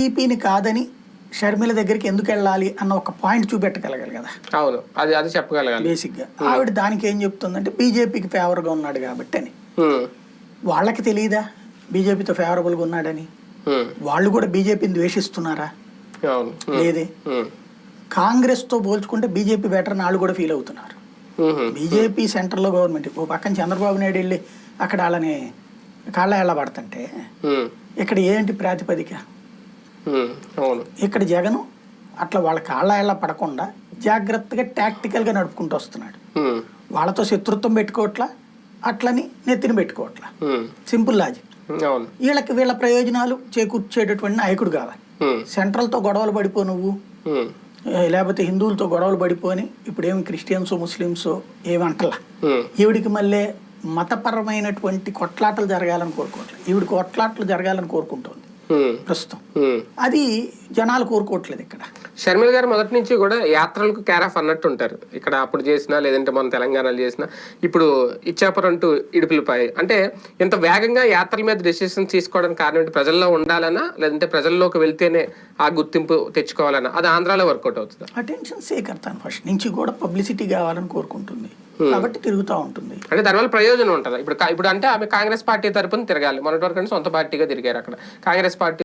టీపీని కాదని షర్మిల దగ్గరికి ఎందుకు వెళ్ళాలి అన్న ఒక పాయింట్ చూపెట్టగలగాలి కదా. అవును. అది అది చెప్పగలగాలి. బేసిక్గా. ఆవిడ దానికి ఏం చెప్తుందంటే బీజేపీకి ఫేవర్గా ఉన్నాడు కాబట్టి అని. వాళ్ళకి తెలియదా బీజేపీతో ఫేవరబుల్గా ఉన్నాడని? వాళ్ళు కూడా బీజేపీని ద్వేషిస్తున్నారా? లేదే. కాంగ్రెస్తో పోల్చుకుంటే బీజేపీ బెటర్ అని వాళ్ళు కూడా ఫీల్ అవుతున్నారు. బీజేపీ సెంటర్లో గవర్నమెంట్ ఓ పక్కన చంద్రబాబు నాయుడు వెళ్ళి అక్కడ వాళ్ళని కాళ్ళ ఎళ్ళ పడుతుంటే ఇక్కడ ఏంటి ప్రాతిపదిక? ఇక్కడ జగను అట్లా వాళ్ళ కాళ్ళ ఎళ్ళ పడకుండా జాగ్రత్తగా టాక్టికల్గా నడుపుకుంటూ వస్తున్నాడు. వాళ్ళతో శత్రుత్వం పెట్టుకోవట్లా? అట్లని నెత్తిన పెట్టుకోవట్లా? సింపుల్ లాజిక్ వీళ్ళకి వీళ్ళ ప్రయోజనాలు చేకూర్చేటటువంటి నాయకుడు కావాలి. సెంట్రల్తో గొడవలు పడిపో నువ్వు. లేకపోతే హిందువులతో గొడవలు పడిపోని ఇప్పుడేమి క్రిస్టియన్స్ ముస్లిమ్స్ ఏమంటలా ఉమ్, ఈవిడికి మళ్ళీ మతపరమైనటువంటి కొట్లాటలు జరగాలని కోరుకోవట్లేదు ఈవిడ కొట్లాటలు జరగాలని కోరుకుంటోంది. ప్రస్తుతం. అది జనాలు కోరుకోవట్లేదు ఇక్కడ. షర్మిల గారు మొదటి నుంచి కూడా యాత్రలకు క్యార్ ఆఫ్ అన్నట్టు ఉంటారు. ఇక్కడ అప్పుడు చేసినా లేదంటే మన తెలంగాణలో చేసినా. ఇప్పుడు ఇచ్చాపురం టు ఇడుపులపై అంటే ఇంత వేగంగా యాత్రల మీద డెసిషన్స్ తీసుకోవడానికి కారణం ఏంటి? ప్రజల్లో ఉండాలనా లేదంటే ప్రజల్లోకి వెళ్తేనే ఆ గుర్తింపు తెచ్చుకోవాలనా అది ఆంధ్రాలో వర్కౌట్ అవుతుందా? అటెన్షన్ సేకర్తాను ఫస్ట్ నుంచి కూడా పబ్లిసిటీ కావాలని కోరుకుంటుంది. కాబట్టి తిరుగుతూ ఉంటుంది. అంటే దానివల్ల ప్రయోజనం ఉంటుంది. ఇప్పుడు ఇప్పుడు అంటే ఆమె కాంగ్రెస్ పార్టీ తరపున తిరగాలి. మొన్నటి వరకు అంటే సొంత పార్టీగా తిరిగారు అక్కడ. కాంగ్రెస్ పార్టీ